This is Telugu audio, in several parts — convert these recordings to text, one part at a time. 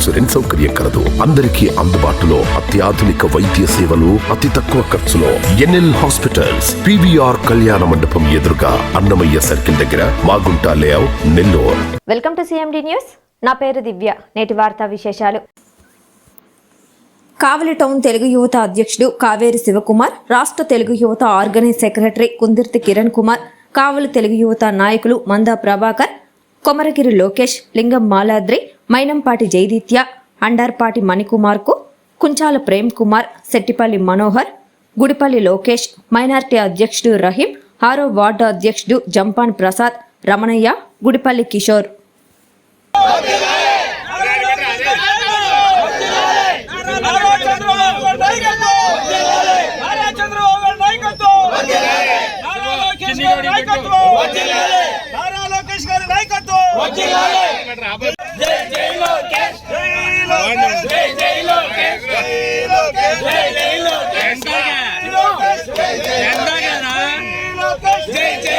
ఇన్సూరెన్స్ సౌకర్యం కలదు. అందరికీ అందుబాటులో అత్యాధునిక వైద్య సేవలు అతి తక్కువ ఖర్చులో. ఎన్ఎల్ హాస్పిటల్స్ పివిఆర్ కళ్యాణ మండపం ఎదురుగా అన్నమయ్య సర్కిల్ దగ్గర Magunta layout Nellore. Welcome to CMD news. నా పేరు దివ్య. నేటి వార్తా విశేషాలు. కావలి టౌన్ తెలుగు యువత అధ్యక్షుడు కావేరి శివకుమార్ రాష్ట్ర తెలుగు యువత ఆర్గనైజ్ సెక్రటరీ కుందిర్తి కిరణ్ కుమార్ కావలి తెలుగు యువత నాయకులు మందా ప్రభాకర్ కొమరగిరి లోకేష్ లింగం మాలాద్రి మైనంపాటి జైదీత్య అండార్పాటి మణికుమార్కు కుంచాల ప్రేమ్ కుమార్ శెట్టిపల్లి మనోహర్ గుడిపల్లి లోకేష్ మైనార్టీ అధ్యక్షుడు రహీం ఆరో వార్డు అధ్యక్షుడు జంపాన్ ప్రసాద్ రమణయ్య గుడిపల్లి కిషోర్. నారా లోకేష్ గారి నాయకత్వం నారా లోకేష్ గారి నాయకత్వం జై జై లోకేష్ జై లోకేష్ జై జై లోకేష్ జై లోకేష్ జై జై లోకేష్ లోకేష్ జై జై లోకేష్ జై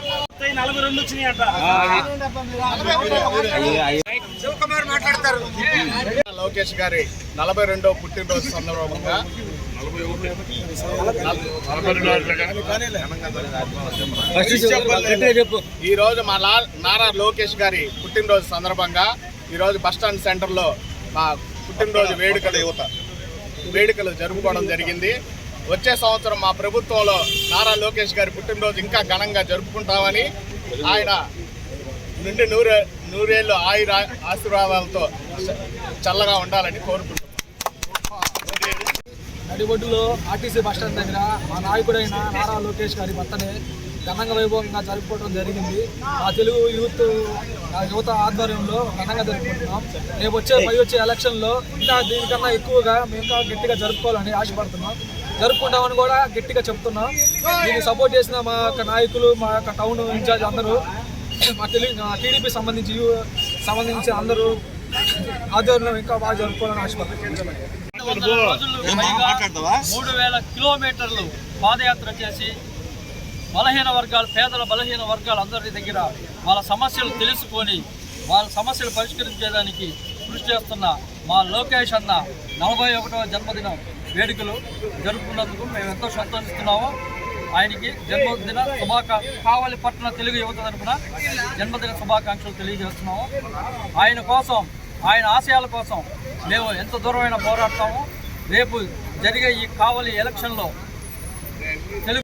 నలభై రెండు వచ్చినాయంట శివకుమార్ మాట్లాడతారు. లోకేష్ గారి నలభై రెండో పుట్టినరోజు సందర్భంగా ఈ రోజు మా లా- నారా లోకేష్ గారి పుట్టినరోజు సందర్భంగా ఈ రోజు బస్ స్టాండ్ సెంటర్లో మా పుట్టినరోజు వేడుకలు యువత వేడుకలు జరుపుకోవడం జరిగింది. వచ్చే సంవత్సరం మా ప్రభుత్వంలో నారా లోకేష్ గారి పుట్టినరోజు ఇంకా ఘనంగా జరుపుకుంటామని ఆయన నుండి నూరే నూరేళ్ళు ఆయుర ఆశీర్వాదాలతో చల్లగా ఉండాలని కోరుకుంటున్నాం. నడిబొడ్డులో ఆర్టీసీ బస్టాండ్ దగ్గర మా నాయకుడైన నారా లోకేష్ గారి భర్తనే ఘనంగా వైభవంగా జరుపుకోవడం జరిగింది. ఆ తెలుగు యూత్ యువత ఆధ్వర్యంలో ఘనంగా జరుపుకుంటున్నాం. రేపు వచ్చే పై వచ్చే ఎలక్షన్లో ఇంకా దీనికన్నా ఎక్కువగా మేము ఇంకా గట్టిగా జరుపుకోవాలని ఆశపడుతున్నాం. జరుపుకుంటామని కూడా గట్టిగా చెప్తున్నాం. దీన్ని సపోర్ట్ చేసిన మా యొక్క నాయకులు మా యొక్క టౌన్ ఇన్ఛార్జ్ అందరూ మా తెలుగు టీడీపీ సంబంధించి సంబంధించి అందరూ ఆధ్వర్యంలో ఇంకా బాగా జరుపుకోవాలని ఆశపడుతున్నాం. మూడు వేల కిలోమీటర్లు పాదయాత్ర చేసి బలహీన వర్గాలు పేదల బలహీన వర్గాలు అందరి దగ్గర వాళ్ళ సమస్యలు తెలుసుకొని వాళ్ళ సమస్యలు పరిష్కరించేదానికి కృషి చేస్తున్న మా లోకేష్ అన్న నలభై ఒకటవ జన్మదిన వేడుకలు జరుపుకున్నందుకు మేము ఎంతో సంతోషిస్తున్నాము. ఆయనకి జన్మదిన శుభాకా కావలి పట్టణ తెలుగు యువత తరపున జన్మదిన శుభాకాంక్షలు తెలియజేస్తున్నాము. ఆయన కోసం ఆయన ఆశయాల కోసం మేము ఎంత దూరమైన పోరాడతాము. రేపు జరిగే ఈ కావలి ఎలక్షన్లో తెలుగు